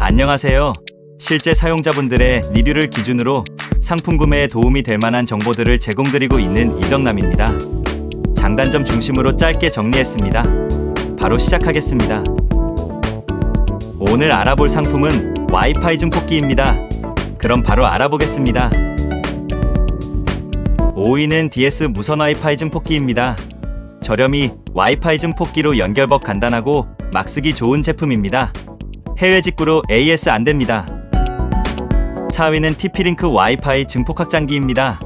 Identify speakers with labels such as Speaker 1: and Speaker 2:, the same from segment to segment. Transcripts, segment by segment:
Speaker 1: 안녕하세요. 실제 사용자분들의 리뷰를 기준으로 상품 구매에 도움이 될 만한 정보들을 제공드리고 있는 이병남입니다. 장단점 중심으로 짧게 정리했습니다. 바로 시작하겠습니다. 오늘 알아볼 상품은 와이파이 증폭기입니다. 그럼 바로 알아보겠습니다. 5위는 DS 무선 와이파이 증폭기입니다. 저렴이 와이파이 증폭기로 연결법 간단하고 막 쓰기 좋은 제품입니다. 해외 직구로 AS 안 됩니다. 4위는 TP-링크 와이파이 증폭 확장기입니다.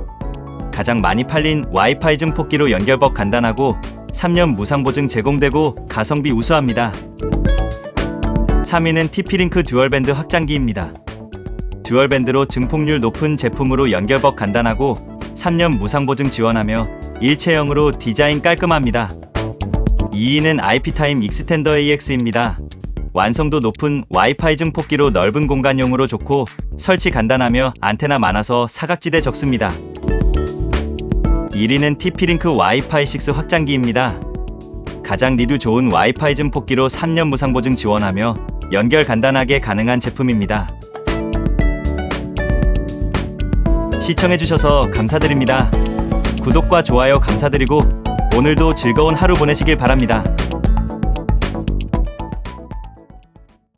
Speaker 1: 가장 많이 팔린 와이파이 증폭기로 연결법 간단하고 3년 무상 보증 제공되고 가성비 우수합니다. 3위는 TP-링크 듀얼밴드 확장기입니다. 듀얼밴드로 증폭률 높은 제품으로 연결법 간단하고 3년 무상 보증 지원하며 일체형으로 디자인 깔끔합니다. 2위는 IP타임 익스텐더 AX입니다. 완성도 높은 와이파이 증폭기로 넓은 공간용으로 좋고 설치 간단하며 안테나 많아서 사각지대 적습니다. 1위는 TP-링크 와이파이 6 확장기입니다. 가장 리뷰 좋은 와이파이 증폭기로 3년 무상 보증 지원하며 연결 간단하게 가능한 제품입니다. 시청해주셔서 감사드립니다. 구독과 좋아요 감사드리고 오늘도 즐거운 하루 보내시길 바랍니다.